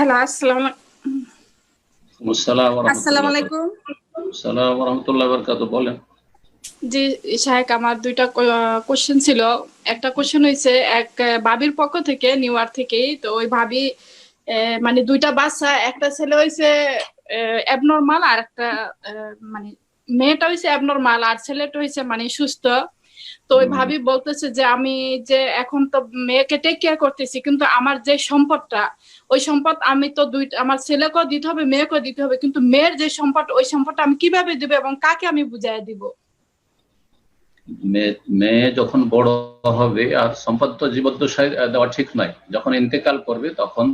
Hello আসসালাম আসসালাম আসসালামু আলাইকুম। আসসালাম রহমতুল্লাহ বরকাত বলেন। জি শাহেক আমার দুইটা কোশ্চেন ছিল। একটা কোশ্চেন হয়েছে এক ভাবির পক্ষ থেকে নিউ ইয়র্ক থেকেই। তো ওই ভাবি মানে দুইটা বাচ্চা একটা ছেলে হয়েছে অ্যাবনর্মাল আর একটা মানে মেয়েটা হয়েছে অ্যাবনর্মাল আর ছেলেটা হয়েছে মানে সুস্থ। তো ওই ভাবি বলতেছে যে আমি যে এখন তো মেয়েকে টেক কেয়ার করতেছি কিন্তু আমার যে সম্পদটা ওই সম্পদ আমি তো দুই আমার ছেলেকেও দিতে হবে মেয়েকেও দিতে হবে কিন্তু মেয়ের যে সম্পদ ওই সম্পদটা আমি কীভাবে দিব এবং কাকে আমি বুঝাই দিব? মেয়ে যখন বড় হবে আর সম্পদ তো জীবদ্দশায় দেওয়া ঠিক নয় যখন ইন্তেকাল করবে তখন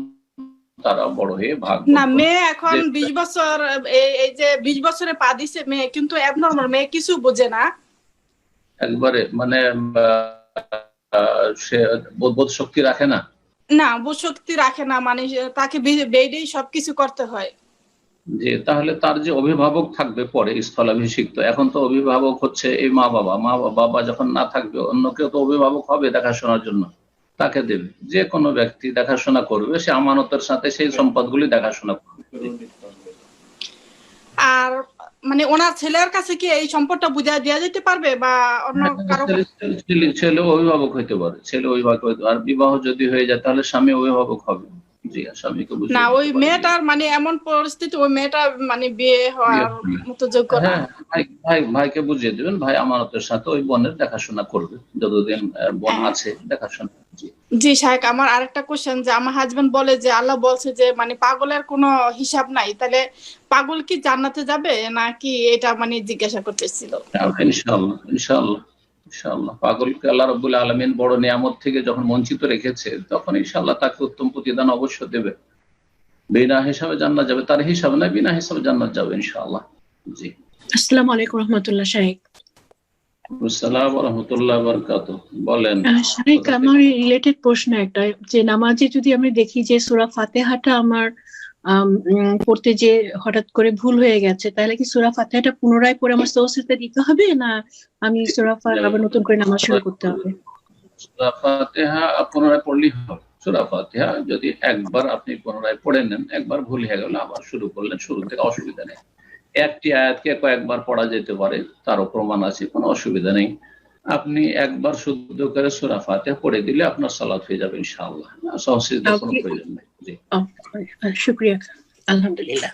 তারা বড় হয়ে ভাগ না মেয়ে এখন বিশ বছর এই যে বিশ বছরে পা দিছে মেয়ে কিন্তু অ্যাবনর্মাল মেয়ে কিছু বোঝে না। একবারে মানে সে বোধ শক্তি রাখে না? না বোধ শক্তি রাখে না মানে তাকে বেডেই সবকিছু করতে হয়। যে তাহলে তার যে অভিভাবক থাকবে পরে স্থলাভিষিক্ত এখন তো অভিভাবক হচ্ছে এই মা বাবা। মা বাবা যখন না থাকবে অন্য কেউ তো অভিভাবক হবে দেখাশোনার জন্য। তাকে দেবে। যে কোনো ব্যক্তি দেখাশোনা করবে সে আমানতের সাথে সেই সম্পদগুলি দেখাশোনা করবে। আর মানে ওনার ছেলের কাছে কি এই সম্পদটা বুঝাই দেওয়া যেতে পারবে বা অন্য কারও ছেলে- ছেলে- ছেলে- অভিভাবক হইতে পারে ছেলে অভিভাবক হইতে আর বিবাহ যদি হয়ে যায় তাহলে স্বামী অভিভাবক হবে। জি স্বামীকে বুঝিয়ে না ওই মেয়েটার মানে এমন পরিস্থিতি ওই মেয়েটা মানে বিয়ে হওয়ার মতো যোগ্য না হ্যাঁ ভাই ভাই ভাইকে বুঝিয়ে দেবেন। ভাই আমানতের সাথে ওই বোনের দেখাশোনা করবে। যতদিন বোন হ্যাঁ। আছে দেখাশোনা। জি শাহেক আমার আরেকটা কোশ্চেন যে আমার হাজবেন্ড বলে যে আল্লাহ বলছে যে মানে পাগলের কোনো হিসাব নাই। তাহলে পাগল কি জান্নাতে যাবে নাকি এটা মানে জিজ্ঞাসা করতেছিল? ইনশাআল্লাহ ইনশাআল্লাহ ইনশাআল্লাহ। পাগলকে আল্লাহ রব্বুল আলমিন বড় নিয়ামত থেকে যখন বঞ্চিত রেখেছে তখন ইনশাআল্লাহ তাকে উত্তম প্রতিদান অবশ্য দেবে। বিনা হিসাবে জান্নাত যাবে তার হিসাব না বিনা হিসাবে জান্নাত যাবে ইনশাআল্লাহ। জি। আসসালামু আলাইকুম রহমতুল্লাহ শাহেক বলেন। আমার রিলেটেড প্রশ্ন একটা যে নামাজে যদি আমি দেখি যে সুরা ফাতেহাটা আমার পড়তে যে হঠাৎ করে ভুল হয়ে গেছে তাহলে কি সুরা ফাতেহাটা পুনরায় পড়ে আমার সৌসিতে দিতে হবে না আমি সুরা আবার নতুন করে নামাজ শুরু করতে হবে? সূরা ফাতিহা পুনরায় পড়লেই হবে। সূরা ফাতিহা যদি একবার আপনি পুনরায় পড়ে নেন একবার ভুল হয়ে গেল আবার শুরু করলেন শুরু থেকে অসুবিধা নেই। একটি আয়াতকে কয়েকবার পড়া যেতে পারে তারও প্রমাণ আছে কোনো অসুবিধা নেই। আপনি একবার শুদ্ধ করে সুরা ফাতে পড়ে দিলে আপনার সালাত হয়ে যাবে ইনশাআল্লাহ। সহসিদ্ধ কোনো প্রয়োজন নেই। শুক্রিয়া আলহামদুলিল্লাহ